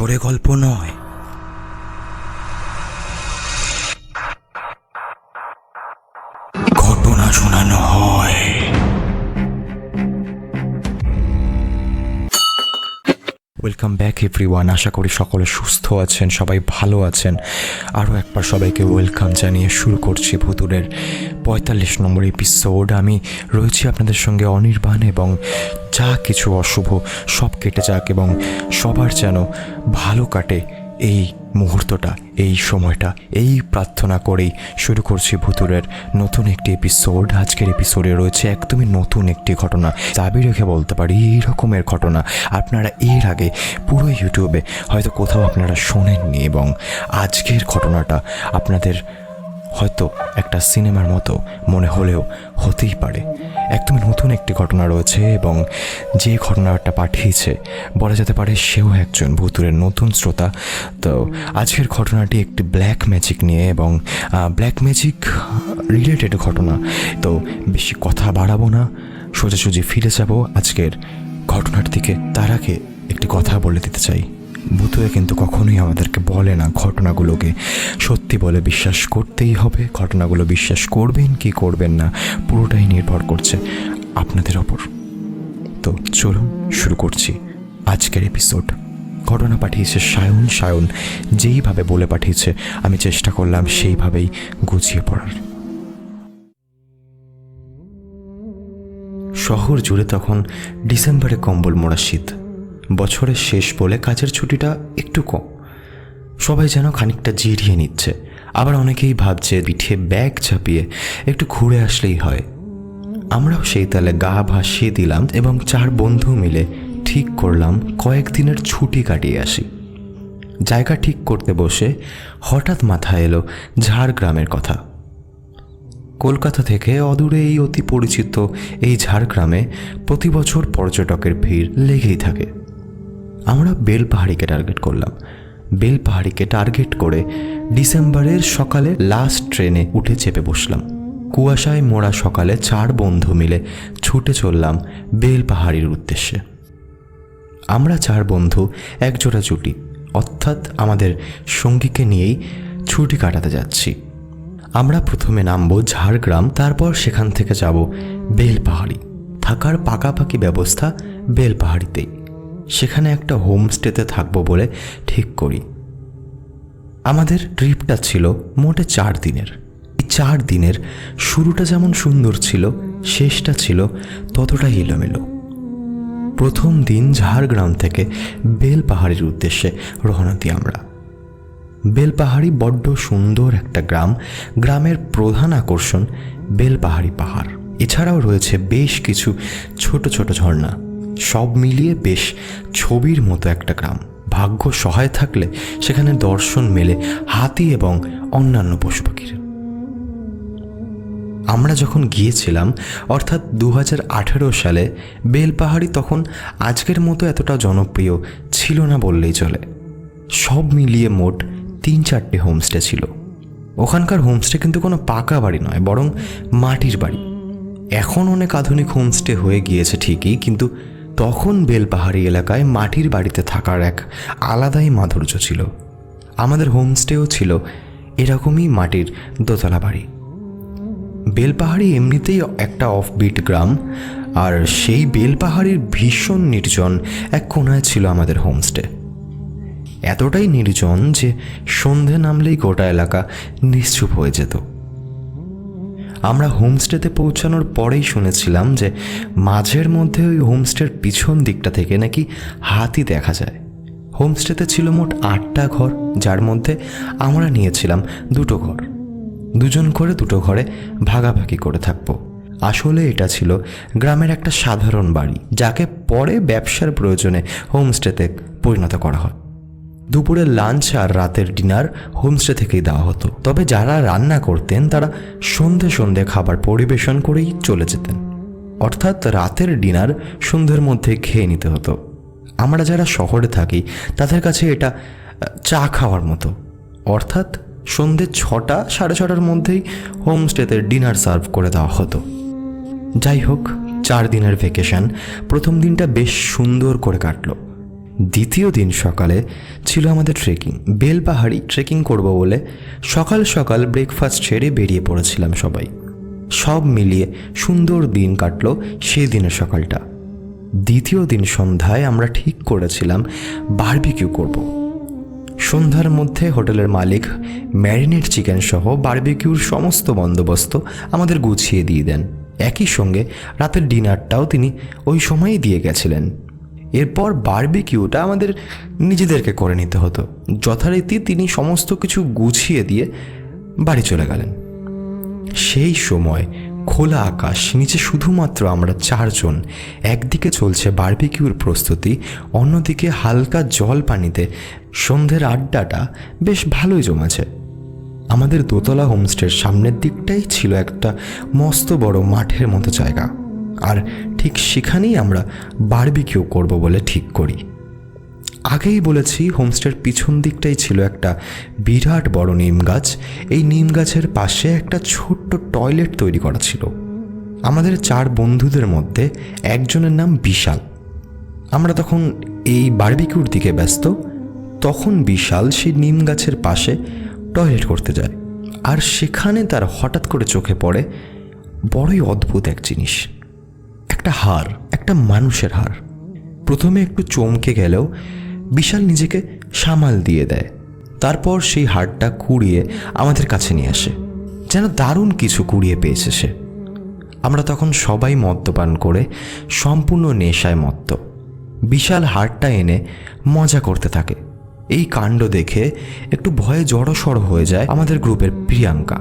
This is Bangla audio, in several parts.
আসরে গল্প নয়। এভরিওয়ান আশা করি সকলে সুস্থ আছেন, সবাই ভালো আছেন। আরও একবার সবাইকে ওয়েলকাম জানিয়ে শুরু করছি ভুতুরের পঁয়তাল্লিশ নম্বর এপিসোড আমি রয়েছি আপনাদের সঙ্গে অনির্বাণ এবং যা কিছু অশুভ সব কেটে যাক এবং সবার যেন ভালো কাটে এই মুহূর্তটা, এই সময়টা, এই প্রার্থনা করেই শুরু করছি ভুতুরের নতুন একটি এপিসোড আজকের এপিসোডে রয়েছে একদমই নতুন একটি ঘটনা। দাবি রেখে বলতে পারি এই রকমের ঘটনা। আপনারা এর আগে পুরো ইউটিউবে হয়তো কোথাও আপনারা শোনেননি এবং আজকের ঘটনাটা আপনাদের হয়তো একটা সিনেমার মতো মনে হলেও হতেই পারে। একদমই নতুন একটি ঘটনা রয়েছে এবং যে ঘটনাটা পাঠিয়েছে, বলা যেতে পারে সেও একজন ভুতুরের নতুন শ্রোতা। তো আজকের ঘটনাটি একটি ব্ল্যাক ম্যাজিক নিয়ে এবং ব্ল্যাক ম্যাজিক রিলেটেড ঘটনা। তো বেশি কথা বাড়াবো না, সোজাসুজি ফিরে যাব আজকের ঘটনার দিকে। তার আগে একটি কথা বলে দিতে চাই। ভূতুয়ে কিন্তু কখনোই আমাদেরকে বলে না ঘটনাগুলোকে। সত্যি বলে বিশ্বাস করতেই হবে, ঘটনাগুলো বিশ্বাস করবেন কি করবেন না, পুরোটাই নির্ভর করছে আপনাদের ওপর। তো চলুন শুরু করছি আজকের এপিসোড ঘটনা পাঠিয়েছে সায়ন। সায়ন যেইভাবে বলে পাঠিয়েছে, আমি চেষ্টা করলাম সেইভাবেই গুছিয়ে পড়ার। শহর জুড়ে তখন ডিসেম্বরে কম্বল মোড়া শীত। বছরের শেষ বলে কাজের ছুটিটা একটু কম। সবাই যেন খানিকটা জিরিয়ে নিচ্ছে। আবার অনেকেই ভাবছে, পিঠে ব্যাগ চাপিয়ে একটু ঘুরে আসলেই হয়। আমরাও সেই তালে গা ভাসিয়ে দিলাম এবং চার বন্ধু মিলে ঠিক করলাম কয়েকদিনের ছুটি কাটিয়ে আসি। জায়গা ঠিক করতে বসে হঠাৎ মাথায় এলো ঝাড়গ্রামের কথা। কলকাতা থেকে অদূরে এই অতি পরিচিত এই ঝাড়গ্রামে প্রতি বছর পর্যটকের ভিড় লেগেই থাকে। আমরা বেল পাহাড়িকে টার্গেট করলাম। বেল পাহাড়িকে টার্গেট করে ডিসেম্বরের সকালে লাস্ট ট্রেনে উঠে চেপে বসলাম। কুয়াশায় মোড়া সকালে চার বন্ধু মিলে ছুটে চললাম বেল পাহাড়ির উদ্দেশ্যে। আমরা চার বন্ধু একজোড়া জুটি অর্থাৎ আমাদের সঙ্গীকে নিয়েই ছুটি কাটাতে যাচ্ছি। আমরা প্রথমে নামবো ঝাড়গ্রাম, তারপর সেখান থেকে যাব বেলপাহাড়ি থাকার পাকাপাকি ব্যবস্থা বেলপাহাড়িতেই সেখানে একটা হোমস্টেতে থাকব বলে ঠিক করি। আমাদের ট্রিপটা ছিল মোটে চার দিনের। এই চার দিনের শুরুটা যেমন সুন্দর ছিল, শেষটা ছিল ততটাই এলোমেলো। প্রথম দিন ঝাড়গ্রাম থেকে বেলপাহাড়ির উদ্দেশ্যে রওনা দিই আমরা। বেলপাহাড়ি বড্ড সুন্দর একটা গ্রাম। গ্রামের প্রধান আকর্ষণ বেলপাহাড়ি পাহাড়। এছাড়াও রয়েছে বেশ কিছু ছোট ছোট ঝর্ণা। সব মিলিয়ে বেশ ছবির মতো একটা গ্রাম। ভাগ্য সহায় থাকলে সেখানে দর্শন মেলে হাতি এবং অন্যান্য পশু পাখির। আমরা যখন গিয়েছিলাম, অর্থাৎ দু হাজার আঠেরো সালে বেলপাহাড়ি তখন আজকের মতো এতটা জনপ্রিয় ছিল না বললেই চলে। সব মিলিয়ে মোট তিন চারটে হোমস্টে ছিল। ওখানকার হোমস্টে কিন্তু কোনো পাকা বাড়ি নয়, বরং মাটির বাড়ি। এখন অনেক আধুনিক হোমস্টে হয়ে গিয়েছে ঠিকই, কিন্তু তখন বেলপাহাড়ি এলাকায় মাটির বাড়িতে থাকার এক আলাদাই মাধুর্য ছিল। আমাদের হোমস্টেও ছিল এরকমই মাটির দোতলা বাড়ি। বেলপাহাড়ি এমনিতেই একটা অফবিট গ্রাম, আর সেই বেলপাহাড়ির ভীষণ নির্জন এক কোনায় ছিল আমাদের হোমস্টে। এতটাই নির্জন যে সন্ধে নামলেই গোটা এলাকা নিশ্চুপ হয়ে যেত। আমরা হোমস্টেতে পৌঁছানোর পরেই শুনেছিলাম যে মাঝের মধ্যে ওই হোমস্টের পিছন দিকটা থেকে নাকি হাতি দেখা যায়। হোমস্টেতে ছিল মোট আটটা ঘর, যার মধ্যে আমরা নিয়েছিলাম দুটো ঘর। দুজন করে দুটো ঘরে ভাগাভাগি করে থাকব। আসলে এটা ছিল গ্রামের একটা সাধারণ বাড়ি, যাকে পরে ব্যবসার প্রয়োজনে হোমস্টেতে পরিণত করা হয় দুপুরের লাঞ্চ আর রাতের ডিনার হোমস্টে থেকেই দেওয়া হতো। তবে যারা রান্না করতেন, তারা সন্ধে সন্ধে খাবার পরিবেশন করেই চলে যেতেন। অর্থাৎ রাতের ডিনার সন্ধ্যের মধ্যে খেয়ে নিতে হতো। আমরা যারা শহরে থাকি, তাদের কাছে এটা চা খাওয়ার মতো। অর্থাৎ সন্ধে ছটা, সাড়ে ছটার মধ্যেই হোমস্টেতে ডিনার সার্ভ করে দেওয়া হতো। যাই হোক, চার দিনের ভেকেশন প্রথম দিনটা বেশ সুন্দর করে কাটলো। দ্বিতীয় দিন সকালে ছিল আমাদের ট্রেকিং বেলপাহাড়ি ট্রেকিং করব বলে সকাল সকাল ব্রেকফাস্ট ছেড়ে বেরিয়ে পড়েছিলাম সবাই। সব মিলিয়ে সুন্দর দিন কাটলো সেই দিনের সকালটা। দ্বিতীয় দিন সন্ধ্যায় আমরা ঠিক করেছিলাম বারবিকিউ করব। সন্ধ্যার মধ্যে হোটেলের মালিক ম্যারিনেট চিকেন সহ বারবিকিউর সমস্ত বন্দোবস্ত আমাদের গুছিয়ে দিয়ে দেন। একই সঙ্গে রাতের ডিনারটাও তিনি ওই সময়ই দিয়ে গেছিলেন। এরপর বারবিকিউটা আমাদের নিজেদেরকে করে নিতে হতো। যথারীতি তিনি সমস্ত কিছু গুছিয়ে দিয়ে বাড়ি চলে গেলেন। সেই সময় খোলা আকাশ, নিচে শুধুমাত্র আমরা চারজন, একদিকে চলছে বার্বিকিউর প্রস্তুতি, অন্যদিকে হালকা জল পানিতে সন্ধ্যের আড্ডাটা বেশ ভালোই জমেছে। আমাদের দোতলা হোমস্টের সামনের দিকটাই ছিল একটা মস্ত বড় মাঠের মতো জায়গা। আর ঠিক সেখানেই আমরা বারবিকিউ করব বলে ঠিক করি। আগেই বলেছি হোমস্টের পিছন দিকটাই ছিল একটা বিরাট বড় নিম গাছ। এই নিম গাছের পাশে একটা ছোট্ট টয়লেট তৈরি করা ছিল। আমাদের চার বন্ধুদের মধ্যে একজনের নাম বিশাল। আমরা তখন এই বারবিকিউর দিকে ব্যস্ত, তখন বিশাল সেই নিম গাছের পাশে টয়লেট করতে যায়। আর সেখানে তার হঠাৎ করে চোখে পড়ে বড়ই অদ্ভুত এক জিনিস। একটা হার, একটা মানুষের হার। প্রথমে একটু চমকে গেলেও বিশাল নিজেকে সামাল দিয়ে দেয়। তারপর সেই হারটা কুড়িয়ে আমাদের কাছে নিয়ে আসে। যেন দারুণ কিছু কুড়িয়ে পেয়েছে সে। আমরা তখন সবাই মদ্যপান করে সম্পূর্ণ নেশায় মত্ত। বিশাল হারটা এনে মজা করতে থাকে। এই কাণ্ড দেখে একটু ভয়ে জড়সড় হয়ে যায় আমাদের গ্রুপের প্রিয়াঙ্কা।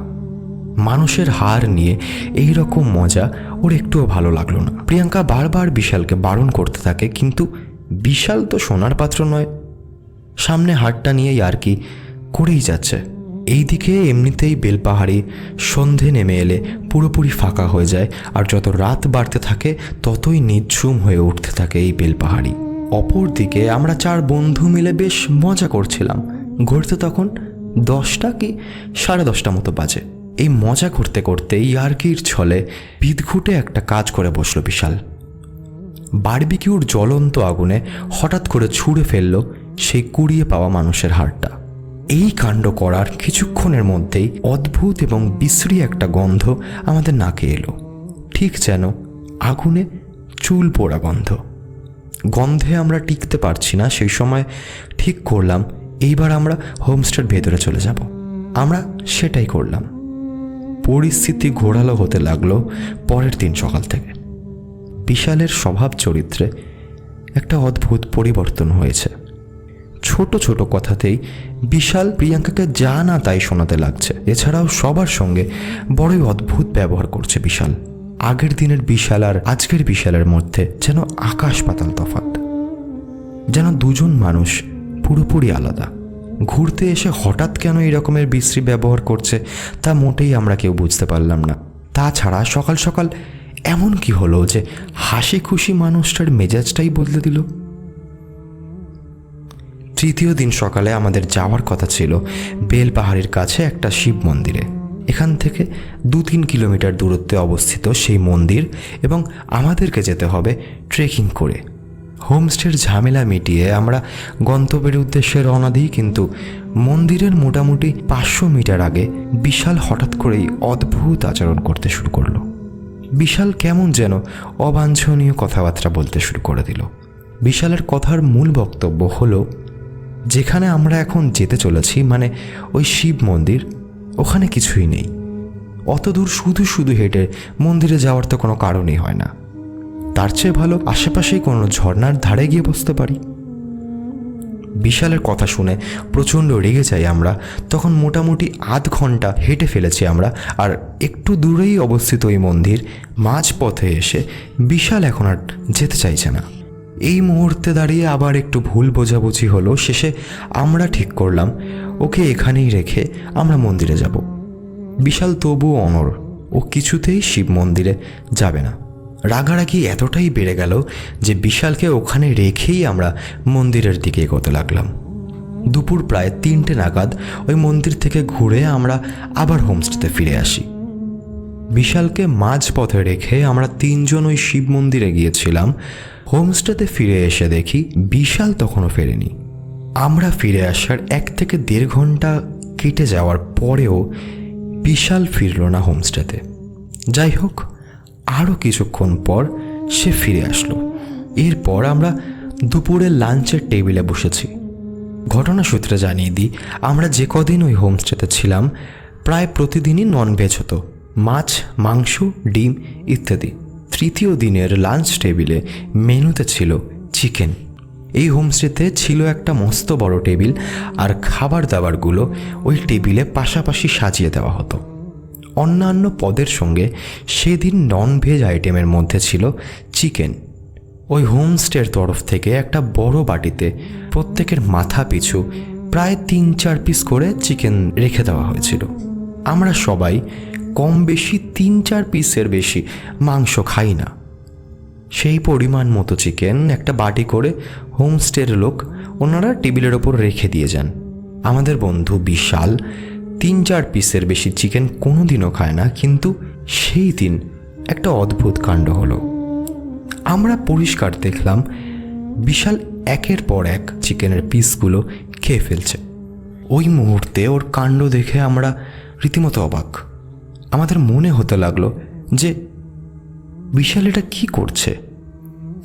মানুষের হার নিয়ে এই রকম মজা ওর একটুও ভালো লাগল না। প্রিয়াঙ্কা বারবার বিশালকে বারণ করতে থাকে, কিন্তু বিশাল তো সোনার পাত্র নয়। সামনে হাটটা নিয়েই আর কি করেই যাচ্ছে। এইদিকে এমনিতেই বেলপাহাড়ি সন্ধে নেমে এলে পুরোপুরি ফাঁকা হয়ে যায়, আর যত রাত বাড়তে থাকে, ততই নিঝুম হয়ে উঠতে থাকে এই বেলপাহাড়ি। অপরদিকে আমরা চার বন্ধু মিলে বেশ মজা করছিলাম। ঘুরতে তখন দশটা কি সাড়ে দশটা মতো বাজে। এই মজা করতে করতে ইয়ার্কির ছলে বিদঘুটে একটা কাজ করে বসল বিশাল। বারবিকিউর জ্বলন্ত আগুনে হঠাৎ করে ছুঁড়ে ফেলল সেই কুড়িয়ে পাওয়া মানুষের হাড়টা। এই কাণ্ড করার কিছুক্ষণের মধ্যেই অদ্ভুত এবং বিশ্রী একটা গন্ধ আমাদের নাকে এলো। ঠিক যেন আগুনে চুল পোড়া গন্ধ। গন্ধে আমরা টিকতে পারছি না, সেই সময় ঠিক করলাম, এইবার আমরা হোমস্টের ভেতরে চলে যাব। আমরা সেটাই করলাম। পরিস্থিতি ঘোরালো হতে লাগল পরের দিন সকাল থেকে। বিশালের স্বভাব চরিত্রে একটা অদ্ভুত পরিবর্তন হয়েছে। ছোট ছোট কথাতেই বিশাল প্রিয়াঙ্কাকে যা না তাই শোনাতে লাগছে। এছাড়াও সবার সঙ্গে বড়ই অদ্ভুত ব্যবহার করছে বিশাল। আগের দিনের বিশাল আর আজকের বিশালের মধ্যে যেন আকাশ পাতাল তফাৎ। যেন দুজন মানুষ পুরোপুরি আলাদা। ঘুরতে এসে হঠাৎ কেন এই রকমের বিশ্রী ব্যবহার করছে, তা মোটেই আমরা কেউ বুঝতে পারলাম না। তাছাড়া সকাল সকাল এমন কি হলো যে হাসি খুশি মানুষটার মেজাজটাই বদলে দিল? তৃতীয় দিন সকালে আমাদের যাওয়ার কথা ছিল বেল পাহাড়ের কাছে একটা শিব মন্দিরে। এখান থেকে দু তিন কিলোমিটার দূরত্বে অবস্থিত সেই মন্দির এবং আমাদেরকে যেতে হবে ট্রেকিং করে। হোমস্টের ঝামেলা মিটিয়ে আমরা গন্তব্যের উদ্দেশ্যে রওনা দিই, কিন্তু মন্দিরের মোটামুটি পাঁচশো মিটার আগে বিশাল হঠাৎ করেই অদ্ভুত আচরণ করতে শুরু করল। বিশাল কেমন যেন অবাঞ্ছনীয় কথাবার্তা বলতে শুরু করে দিল। বিশালের কথার মূল বক্তব্য হলো, যেখানে আমরা এখন যেতে চলেছি মানে ওই শিব মন্দির, ওখানে কিছুই নেই। অত দূর শুধু শুধু হেঁটে মন্দিরে যাওয়ার তো কোনো কারণই হয় না। তার চেয়ে ভালো আশেপাশেই কোনো ঝর্নার ধারে গিয়ে বসতে পারি। বিশালের কথা শুনে প্রচণ্ড রেগে যাই আমরা, তখন মোটামুটি আধ ঘণ্টা হেঁটে ফেলেছি আমরা, আর একটু দূরেই অবস্থিত ওই মন্দির, মাঝপথে এসে বিশাল এখন আর যেতে চাইছে না। এই মুহূর্তে দাঁড়িয়ে আবার একটু ভুল বোঝাবুঝি হলো, শেষে আমরা ঠিক করলাম, ওকে এখানেই রেখে আমরা মন্দিরে যাব। বিশাল তবুও অনর ও কিছুতেই শিব মন্দিরে যাবে না। রাগারাগি এতটাই বেড়ে গেল যে বিশালকে ওখানে রেখেই আমরা মন্দিরের দিকে এগোতে লাগলাম। দুপুর প্রায় তিনটে নাগাদ ওই মন্দির থেকে ঘুরে আমরা আবার হোমস্টেতে ফিরে আসি। বিশালকে মাঝপথে রেখে আমরা তিনজন ওই শিব মন্দিরে গিয়েছিলাম। হোমস্টেতে ফিরে এসে দেখি বিশাল তখনও ফেরেনি। আমরা ফিরে আসার এক থেকে দেড় ঘণ্টা কেটে যাওয়ার পরেও বিশাল ফিরল না হোমস্টেতে। যাই হোক আরও কিছুক্ষণ পর সে ফিরে আসলো। এরপর আমরা দুপুরে লাঞ্চের টেবিলে বসেছি। ঘটনা সূত্রে জানিয়ে দিই, আমরা যে কদিন ওই হোমস্টেতে ছিলাম, প্রায় প্রতিদিনই ননভেজ হতো। মাছ, মাংস, ডিম ইত্যাদি। তৃতীয় দিনের লাঞ্চ টেবিলে মেনুতে ছিল চিকেন। এই হোমস্টেতে ছিল একটা মস্ত বড় টেবিল আর খাবার দাবারগুলো ওই টেবিলে পাশাপাশি সাজিয়ে দেওয়া হতো। অন্যান্য পদের সঙ্গে সেদিন নন ভেজ আইটেমের মধ্যে ছিল চিকেন ওই হোমস্টের তরফ থেকে একটা বড় বাটিতে প্রত্যেকের মাথা পিছু প্রায় তিন চার পিস করে চিকেন রেখে দেওয়া হয়েছিল। আমরা সবাই কম বেশি তিন চার পিসের বেশি মাংস খাই না। সেই পরিমাণ মতো চিকেন একটা বাটি করে হোমস্টের লোক ওনারা টেবিলের ওপর রেখে দিয়ে যান। আমাদের বন্ধু বিশাল তিন চার পিসের বেশি চিকেন কোনোদিনও খায় না, কিন্তু সেই দিন একটা অদ্ভুত কাণ্ড হলো। আমরা পরিষ্কার দেখলাম, বিশাল একের পর এক চিকেনের পিসগুলো খেয়ে ফেলছে। ওই মুহূর্তে ওর কাণ্ড দেখে আমরা রীতিমতো অবাক। আমাদের মনে হতে লাগল যে, বিশাল এটা কি করছে?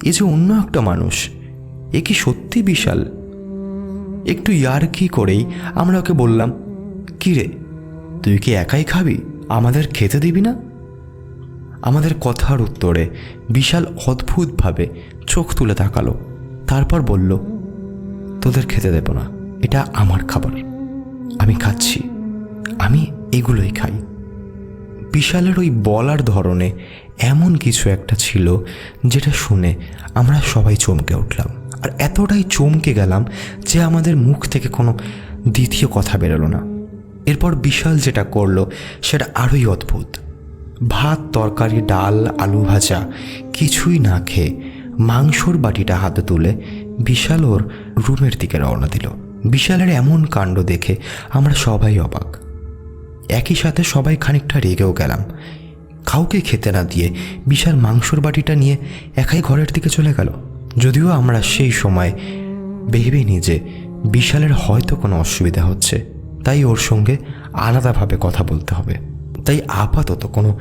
এ যে অন্য একটা মানুষ, এ কি সত্যি বিশাল? একটু ইয়ার কি করেই আমরা ওকে বললাম কি রে তুই কি একাই খাবি? আমাদের খেতে দিবি না? আমাদের কথার উত্তরে বিশাল অদ্ভুতভাবে চোখ তুলে তাকালো। তারপর বলল, তোদের খেতে দেব না, এটা আমার খাবার। আমি খাচ্ছি, আমি এগুলোই খাই। বিশালের ওই বলার ধরনে এমন কিছু একটা ছিল যেটা শুনে আমরা সবাই চমকে উঠলাম। আর এতটাই চমকে গেলাম যে আমাদের মুখ থেকে কোনো দ্বিতীয় কথা বেরোলো না। এরপর বিশাল যেটা করল, সেটা আরোই অদ্ভুত। ভাত, তরকারি, ডাল, আলু ভাজা, কিছুই না খেয়ে মাংসর বাটিটা হাতে তুলে বিশাল ওর রুমের দিকে রওনা দিল। বিশালের এমন কাণ্ড দেখে আমরা সবাই অবাক। একই সাথে সবাই খানিকটা রেগেও গেলাম। কাউকে খেতে না দিয়ে বিশাল মাংসর বাটিটা নিয়ে একাই ঘরের দিকে চলে গেল। যদিও আমরা সেই সময় ভেবেনি যে বিশালের হয়তো কোনো অসুবিধা হচ্ছে। তাই ওর সঙ্গে আলাদাভাবে কথা বলতে হবে। তাই আপাতত কোনো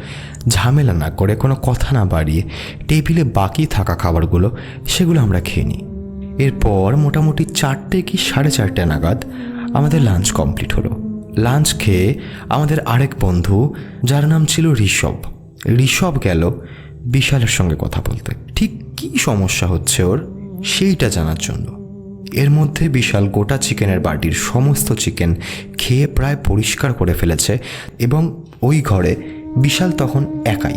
ঝামেলা না করে, কোনো কথা না বাড়িয়ে টেবিলে বাকি থাকা খাবারগুলো সেগুলো আমরা খেয়ে নিই। এরপর মোটামুটি চারটে কি সাড়ে চারটে নাগাদ আমাদের লাঞ্চ কমপ্লিট হলো। লাঞ্চ খেয়ে আমাদের আরেক বন্ধু, যার নাম ছিল ঋষভ। ঋষভ গেল বিশালের সঙ্গে কথা বলতে। ঠিক কী সমস্যা হচ্ছে ওর, সেইটা জানার জন্য। এর মধ্যে বিশাল গোটা চিকেনের বাটির সমস্ত চিকেন খেয়ে প্রায় পরিষ্কার করে ফেলেছে এবং ওই ঘরে বিশাল তখন একাই।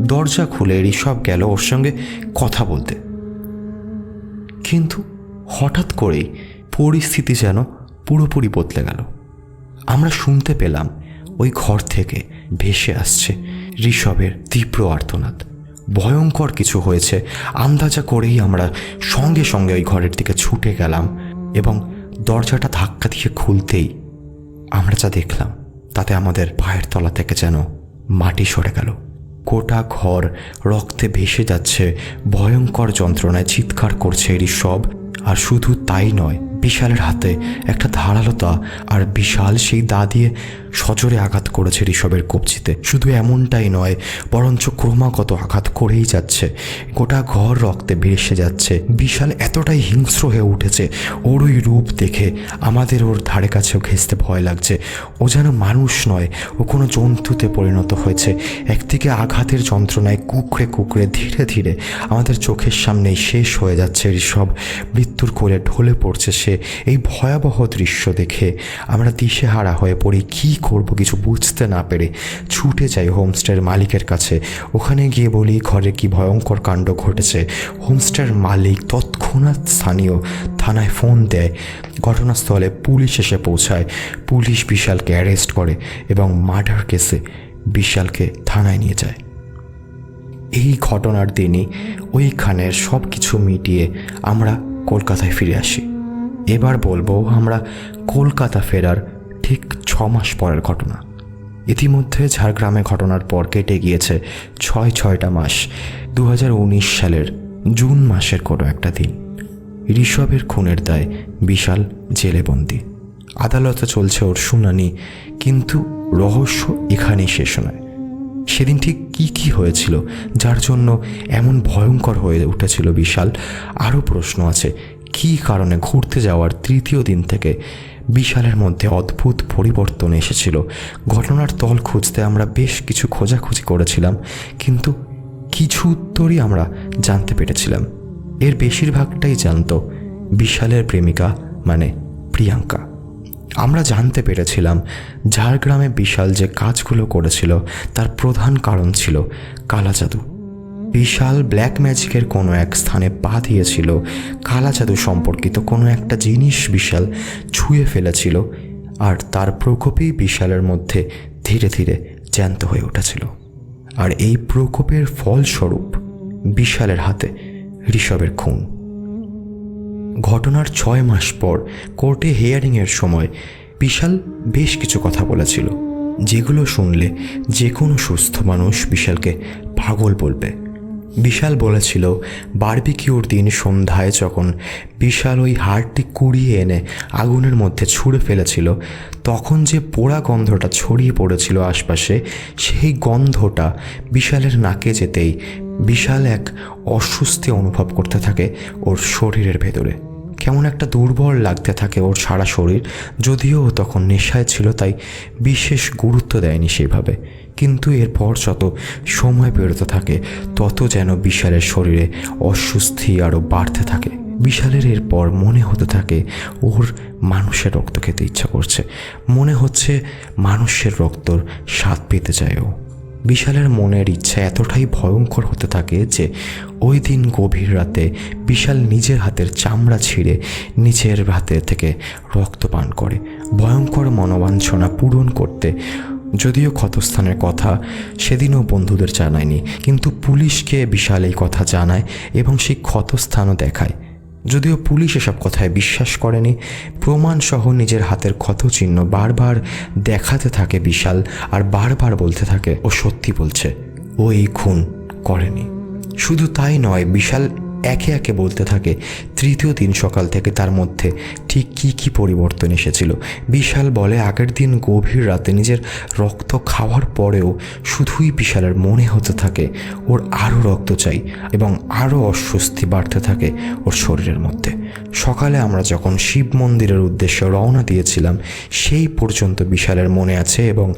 দরজা খুলে ঋষভ গেল ওর সঙ্গে কথা বলতে। কিন্তু হঠাৎ করেই পরিস্থিতি যেন পুরোপুরি বদলে গেল। আমরা শুনতে পেলাম ওই ঘর থেকে ভেসে আসছে ঋষভের তীব্র আর্তনাদ। ভয়ঙ্কর কিছু হয়েছে। আন্দাজা করেই আমরা সঙ্গে সঙ্গে ওই ঘরের দিকে ছুটে গেলাম এবং দরজাটা ধাক্কা দিয়ে খুলতেই আমরা যা দেখলাম, তাতে আমাদের পায়ের তলা থেকে যেন মাটি সরে গেল। গোটা ঘর রক্তে ভেসে যাচ্ছে, ভয়ঙ্কর যন্ত্রণায় চিৎকার করছে এরই সব, আর শুধু তাই নয়, বিশালের হাতে একটা ধারালতা আর বিশাল সেই দা দিয়ে সজোরে আঘাত করেছে ঋষভের কবজিতে। শুধু এমনটাই নয়, বরঞ্চ ক্রমাগত আঘাত করেই যাচ্ছে। গোটা ঘর রক্তে ভেসে যাচ্ছে। বিশাল এতটাই হিংস্র হয়ে উঠেছে, ওর ওই রূপ দেখে আমাদের ওর ধারে কাছেও ঘেঁচতে ভয় লাগছে। ও যেন মানুষ নয়, ও কোনো জন্তুতে পরিণত হয়েছে। একদিকে আঘাতের যন্ত্রণায় কুকড়ে কুকড়ে ধীরে ধীরে আমাদের চোখের সামনেই শেষ হয়ে যাচ্ছে ঋষভ। মৃত্যুর কোলে ঢলে পড়ছে সে। এই ভয়াবহ দৃশ্য দেখে আমরা দিশেহারা হয়ে পড়ি। কী করব কিছু বুঝতে না পেরে ছুটে যাই হোমস্টের মালিকের কাছে। ওখানে গিয়ে বলি, ঘরে কি ভয়ঙ্কর কাণ্ড ঘটেছে? হোমস্টের মালিক তৎক্ষণাৎ স্থানীয় থানায় ফোন দেয়। ঘটনাস্থলে পুলিশ এসে পৌঁছায়। পুলিশ বিশালকে অ্যারেস্ট করে এবং মার্ডার কেসে বিশালকে থানায় নিয়ে যায়। এই ঘটনার দিনই ওইখানের সব কিছু মিটিয়ে আমরা কলকাতায় ফিরে আসি। এবার বলব, আমরা কলকাতা ফেরার ঠিক ছ মাস পরের ঘটনা। ইতিমধ্যে ঝাড়গ্রামে ঘটনার পর কেটে গিয়েছে ছয় ছয়টা মাস। দু হাজার উনিশ সালের জুন মাসের কোনো একটা দিন। ঋষভের খুনের দায় বিশাল জেলে বন্দি আদালতে চলছে ওর শুনানি, কিন্তু রহস্য এখানেই শেষ নয়। সেদিন ঠিক কী কী হয়েছিল, যার জন্য এমন ভয়ঙ্কর হয়ে উঠেছিল বিশাল, আরও প্রশ্ন আছে, কী কারণে ঘুরতে যাওয়ার তৃতীয় দিন থেকে বিশালের মধ্যে অদ্ভুত পরিবর্তন এসেছিল। ঘটনার তল খুঁজতে আমরা বেশ কিছু খোঁজাখুঁজি করেছিলাম, কিন্তু কিছু উত্তরই আমরা জানতে পেরেছিলাম। এর বেশিরভাগটাই জানতো বিশালের প্রেমিকা মানে প্রিয়াঙ্কা। আমরা জানতে পেরেছিলাম ঝাড়গ্রামে বিশাল যে কাজগুলো করেছিল, তার প্রধান কারণ ছিল কালা জাদু বিশাল ব্ল্যাক ম্যাজিকের কোনো এক স্থানে পা দিয়েছিল। কালা জাদু সম্পর্কিত কোনো একটা জিনিস বিশাল ছুঁয়ে ফেলেছিল আর তার প্রকোপেই বিশালের মধ্যে ধীরে ধীরে জ্যান্ত হয়ে উঠেছিল। আর এই প্রকোপের ফলস্বরূপ বিশালের হাতে ঋষভের খুন। ঘটনার ছয় মাস পর কোর্টে হিয়ারিংয়ের সময় বিশাল বেশ কিছু কথা বলেছিল, যেগুলো শুনলে যে কোনো সুস্থ মানুষ বিশালকে পাগল বলবে। বিশাল বলেছিল, বারবিকিউর দিন সন্ধ্যায় যখন বিশাল ওই হাড়টি কুড়িয়ে এনে আগুনের মধ্যে ছুঁড়ে ফেলেছিল, তখন যে পোড়া গন্ধটা ছড়িয়ে পড়েছিল আশপাশে, সেই গন্ধটা বিশালের নাকে যেতেই বিশাল এক অস্বস্তি অনুভব করতে থাকে ওর শরীরের ভেতরে। কেমন একটা দুর্বল লাগতে থাকে ওর সারা শরীর, যদিও তখন নেশায় ছিল, তাই বিশেষ গুরুত্ব দেয়নি সেভাবে। কিন্তু এরপর যত সময় বেরোতে থাকে, তত যেন বিশালের শরীরে অস্বস্তি আরও বাড়তে থাকে। বিশালের এরপর মনে হতে থাকে, ওর মানুষের রক্ত খেতে ইচ্ছা করছে। মনে হচ্ছে মানুষের রক্তর স্বাদ পেতে চায় ও। বিশালের মনের ইচ্ছা এতটাই ভয়ঙ্কর হতে থাকে যে, ওই দিন গভীর রাতে বিশাল নিজের হাতের চামড়া ছিঁড়ে নিজের হাতের থেকে রক্ত পান করে। ভয়ঙ্কর মনোবাঞ্ছনা পূরণ করতে যদিও ক্ষতস্থানের কথা সেদিনও বন্ধুদের জানায়নি, কিন্তু পুলিশকে বিশাল এই কথা জানায় এবং সেই ক্ষতস্থানও দেখায়। যদিও পুলিশ এসব কথায় বিশ্বাস করেনি, প্রমাণসহ নিজের হাতের ক্ষত চিহ্ন বারবার দেখাতে থাকে বিশাল আর বারবার বলতে থাকে, ও সত্যি বলছে, ও এই খুন করেনি। শুধু তাই নয়, বিশাল একে একে বলতে থাকে, তৃতীয় দিন সকাল থেকে তার মধ্যে ঠিক কী কী পরিবর্তন এসেছিল? বিশাল বলে আগের দিন গভীর রাতে নিজের রক্ত খাওয়ার পরেও শুধুই বিশালের মনে হতে থাকে, ওর আরও রক্ত চাই এবং আরও অস্বস্তি বাড়তে থাকে ওর শরীরের মধ্যে। সকালে আমরা যখন শিব মন্দিরের উদ্দেশ্যে রওনা দিয়েছিলাম, সেই পর্যন্ত বিশালের মনে আছে এবং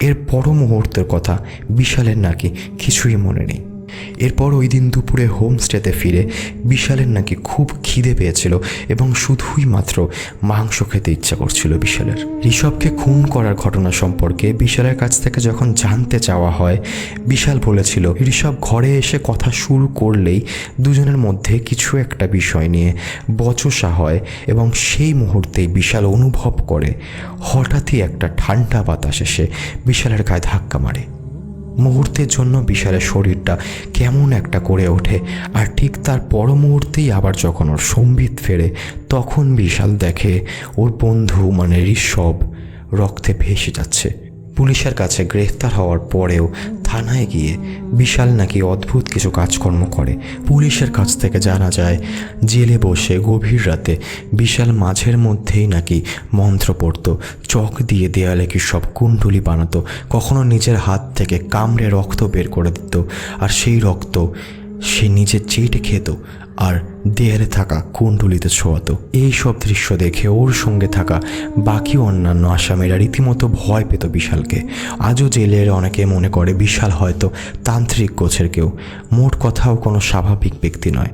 এর পর মুহূর্তের কথা বিশালের নাকি কিছুই মনে নেই। এরপর ওই দিন দুপুরে হোমস্টেতে ফিরে বিশালের নাকি খুব খিদে পেয়েছিল এবং শুধুই মাত্র মাংস খেতে ইচ্ছা করছিল বিশালের। ঋষভকে খুন করার ঘটনা সম্পর্কে বিশালের কাছ থেকে যখন জানতে চাওয়া হয়, বিশাল বলেছিল, ঋষভ ঘরে এসে কথা শুরু করলেই দুজনের মধ্যে কিছু একটা বিষয় নিয়ে বচসা হয় এবং সেই মুহূর্তেই বিশাল অনুভব করে। হঠাৎই একটা ঠান্ডা বাতাস এসে বিশালের গায়ে ধাক্কা মারে। মুহূর্তের জন্য বিশালের শরীরটা কেমন একটা করে ওঠে। আর ঠিক তার পর মুহূর্তেই আবার যখন ওর সম্বিত ফেরে, তখন বিশাল দেখে ওর বন্ধু মানে ঋষভ রক্তে ভেসে যাচ্ছে। পুলিশের কাছে গ্রেফতার হওয়ার পরেও থানায় গিয়ে বিশাল নাকি অদ্ভুত কিছু কাজকর্ম করে। পুলিশের কাছ থেকে জানা যায়, জেলে বসে গভীর রাতে বিশাল মাঝের মধ্যেই নাকি মন্ত্র পড়ত, চক দিয়ে দেয়ালে কি সব কুণ্ডুলি বানাতো, কখনো নিজের হাত থেকে কামড়ে রক্ত বের করে দিত, আর সেই রক্ত সে নিজে চেট খেত আর দেয়ালে থাকা কুণ্ডুলিতে ছোঁয়াতো। এই সব দৃশ্য দেখে ওর সঙ্গে থাকা বাকি অন্যান্য আসামিরা রীতিমতো ভয় পেত বিশালকে। আজও জেলের অনেকে মনে করে বিশাল হয়তো তান্ত্রিক গোছের কেউ। মোট কথাও কোনো স্বাভাবিক ব্যক্তি নয়।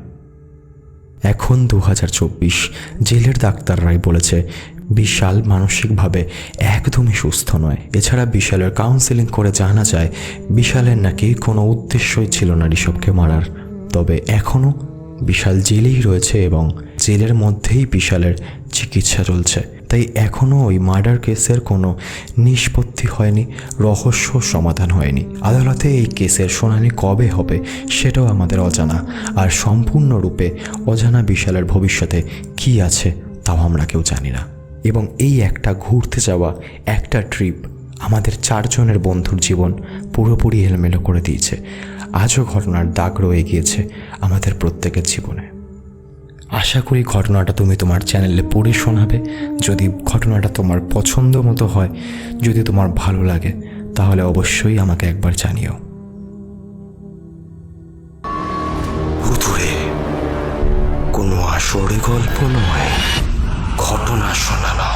এখন দু হাজার চব্বিশ, জেলের ডাক্তাররাই বলেছে, বিশাল মানসিকভাবে একদমই সুস্থ নয়। এছাড়া বিশালের কাউন্সেলিং করে জানা যায়, বিশালের নাকি কোনো উদ্দেশ্যই ছিল না ঋষভকে মারার। তবে এখনও বিশাল জেলেই রয়েছে এবং জেলের মধ্যেই বিশালের চিকিৎসা চলছে। তাই এখনও ওই মার্ডার কেসের কোনো নিষ্পত্তি হয়নি, রহস্য সমাধান হয়নি। আদালতে এই কেসের শুনানি কবে হবে সেটাও আমাদের অজানা। আর সম্পূর্ণরূপে অজানা বিশালের ভবিষ্যতে কি আছে তাও আমরা কেউ জানি না। এবং এই একটা ঘুরতে যাওয়া, একটা ট্রিপ আমাদের চারজনের বন্ধুর জীবন পুরোপুরি এলোমেলো করে দিয়েছে। আজও ঘটনার দাগ রয়ে গিয়েছে আমাদের প্রত্যেকের জীবনে। আশা করি ঘটনাটা তুমি তোমার চ্যানেলে পড়ে শোনাবে। যদি ঘটনাটা তোমার পছন্দ মতো হয়, যদি তোমার ভালো লাগে, তাহলে অবশ্যই আমাকে একবার জানিও। কোনো আসরে গল্প নয়, ঘটনা শোনানো।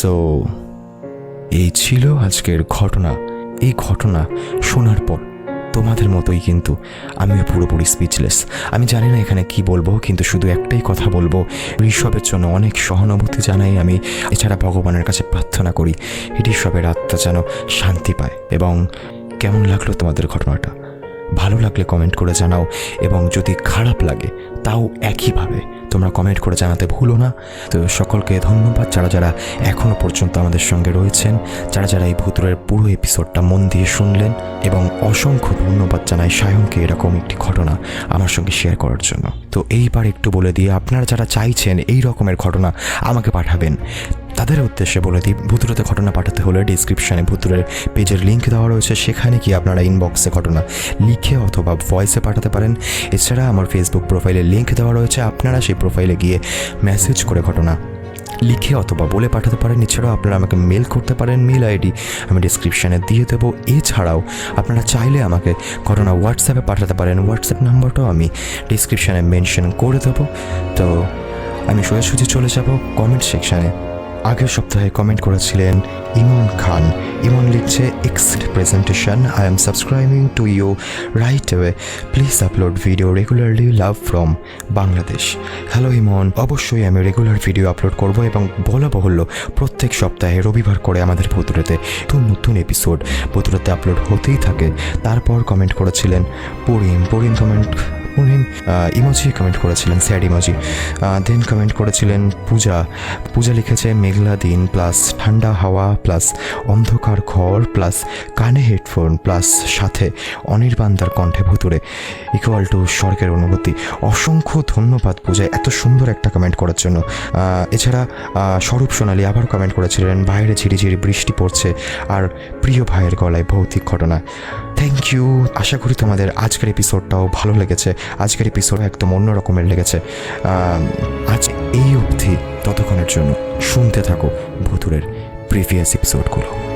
সো এই ছিল আজকের ঘটনা। এই ঘটনা শোনার পর তোমাদের মতোই কিন্তু আমিও পুরোপুরি স্পিচলেস আমি জানি না এখানে কি বলব, কিন্তু শুধু একটাই কথা বলব। ঋষভের জন্য অনেক সহানুভূতি জানাই আমি। এছাড়া ভগবানের কাছে প্রার্থনা করি, ঋষভের আত্মা যেন শান্তি পায়। এবং কেমন লাগল তোমাদের ঘটনাটা? ভালো লাগলে কমেন্ট করে জানাও। এবং যদি খারাপ লাগে, তাও একইভাবে তোমরা কমেন্ট করে জানাতে ভুলো না। তো সকলকে ধন্যবাদ। যারা যারা এখনও পর্যন্ত আমাদের সঙ্গে রয়েছেন, যারা যারা এই ভুতুরের পুরো এপিসোডটা মন দিয়ে শুনলেন এবং অসংখ্য ধন্যবাদ জানাই সায়নকে এরকম একটি ঘটনা আমার সঙ্গে শেয়ার করার জন্য। তো এইবার একটু বলে দিয়ে আপনারা যারা চাইছেন এই রকমের ঘটনা আমাকে পাঠাবেন তাদের উদ্দেশ্যে বলে দিই ভুতুরেতে ঘটনা পাঠাতে হলে ডিসক্রিপশানে ভুতুরের পেজের লিঙ্ক দেওয়া রয়েছে। সেখানে কি আপনারা ইনবক্সে ঘটনা লিখে অথবা ভয়েসে পাঠাতে পারেন। এছাড়া আমার ফেসবুক প্রোফাইলে লিঙ্ক দেওয়া রয়েছে। আপনারা সেই প্রোফাইলে গিয়ে মেসেজ করে ঘটনা লিখে অথবা বলে পাঠাতে পারেন। এছাড়াও আপনারা আমাকে মেল করতে পারেন। মেল আইডি আমি ডিসক্রিপশানে দিয়ে দেবো। এছাড়াও আপনারা চাইলে আমাকে ঘটনা হোয়াটসঅ্যাপে পাঠাতে পারেন। হোয়াটসঅ্যাপ নাম্বারটাও আমি ডিসক্রিপশানে মেনশন করে দেবো। তো আমি সোজাসুজি চলে যাব কমেন্ট সেকশানে আগের সপ্তাহে কমেন্ট করেছিলেন ইমন খান। ইমন লিখছে exit presentation I am subscribing to you right way please upload video regularly love from Bangladesh hello Emon অবশ্যই আমি রেগুলার ভিডিও আপলোড করব এবং বলা বাহুল্য প্রত্যেক সপ্তাহে রবিবার করে আমাদের ভুতুরেতে নতুন নতুন এপিসোড ভুতুরেতে আপলোড হতেই থাকে। তারপর কমেন্ট করেছিলেন Parim Parim comment Parim emoji comment করেছিলেন স্যাড ইমোজি। দেন কমেন্ট করেছিলেন পূজা। পূজা লিখেছে, মেঘলা দিন প্লাস ঠান্ডা হাওয়া প্লাস অন্ধকার ঘর প্লাস কানে হেডফোন প্লাস সাথে অনির্বাণদার কণ্ঠে ভুতুরে ইকুয়াল টু স্বর্গের অনুভূতি। অসংখ্য ধন্যবাদ পূজা, এত সুন্দর একটা কমেন্ট করার জন্য। এছাড়া স্বরূপ সোনালী আবার কমেন্ট করেছিলেন বাইরে ঝিরিঝিরি বৃষ্টি পড়ছে আর প্রিয় ভাইয়ের গলায় ভৌতিক ঘটনা। থ্যাংক ইউ আশা করি তোমাদের আজকের এপিসোডটাও ভালো লেগেছে। আজকের এপিসোড একদম অন্য রকমের লেগেছে। আজ এই অবধি ততক্ষণের জন্য শুনতে থাকো ভুতুরের প্রিভিয়াস এপিসোডগুলো